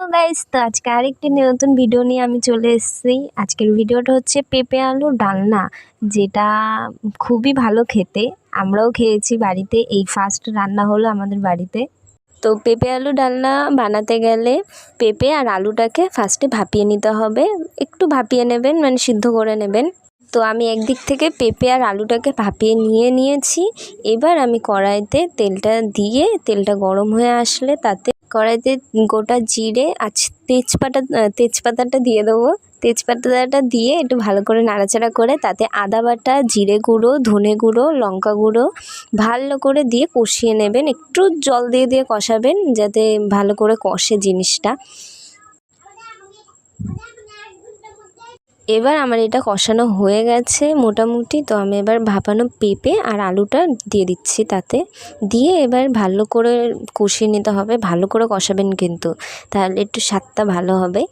Guys তো আজকে আরেকটি নতুন ভিডিও নিয়ে আমি চলে এসেছি। আজকের ভিডিওটা হচ্ছে পেঁপে আলু ডালনা, যেটা খুবই ভালো খেতে। আমরাও খেয়েছি বাড়িতে, এই ফার্স্ট রান্না হলো আমাদের বাড়িতে। তো পেঁপে আলু ডালনা বানাতে গেলে পেঁপে আর আলুটাকে ফার্স্টে ভাপিয়ে নিতে হবে। একটু ভাপিয়ে নেবেন মানে সিদ্ধ করে নেবেন। তো আমি একদিক থেকে পেঁপে আর আলুটাকে ভাপিয়ে নিয়ে নিয়েছি। এবার আমি কড়াইতে তেলটা দিয়ে, তেলটা গরম হয়ে আসলে তাতে কড়াইতে গোটা জিরে আর তেজপাতা তেজপাতাটা দিয়ে দেবো। তেজপাতাটা দিয়ে একটু ভালো করে নাড়াচাড়া করে তাতে আদা বাটা, জিরে গুঁড়ো, ধনে গুঁড়ো, লঙ্কা গুঁড়ো ভালো করে দিয়ে কষিয়ে নেবেন। একটু জল দিয়ে দিয়ে কষাবেন যাতে ভালো করে কষে জিনিসটা। এবার আমার এটা কষানো হয়ে গেছে মোটামুটি, তো আমি এবার ভাপানো পেঁপে আর আলুটা দিয়ে দিচ্ছি তাতে। দিয়ে এবার ভালো করে কষিয়ে নিতে হবে, ভালো করে কষাবেন কিন্তু, তাহলে একটু স্বাদটা ভালো হবে।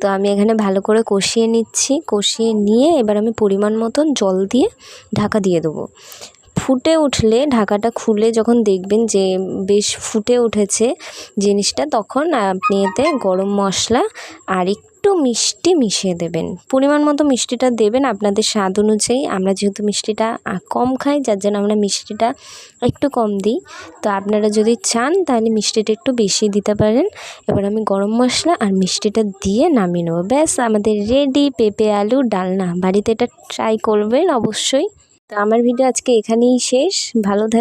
তো আমি এখানে ভালো করে কষিয়ে নিচ্ছি, কষিয়ে নিয়ে এবার আমি পরিমাণ মতন জল দিয়ে ঢাকা দিয়ে দেবো। ফুটে উঠলে ঢাকাটা খুলে যখন দেখবেন যে বেশ ফুটে উঠেছে জিনিসটা, তখন আপনি এতে গরম মশলা আর একটু মিষ্টি মিশিয়ে দেবেন। পরিমাণ মতো মিষ্টিটা দেবেন আপনাদের স্বাদ অনুযায়ী। আমরা যেহেতু মিষ্টিটা কম খাই, যার জন্য আমরা মিষ্টিটা একটু কম দিই। তো আপনারা যদি চান, তাহলে মিষ্টিটা একটু বেশি দিতে পারেন। এবার আমি গরম মশলা আর মিষ্টিটা দিয়ে নামিয়ে নেব। ব্যাস, আমাদের রেডি পেঁপে আলু ডালনা। বাড়িতে এটা ট্রাই করবেন অবশ্যই। তো আমার ভিডিও আজকে এখানেই শেষ। ভালো থাক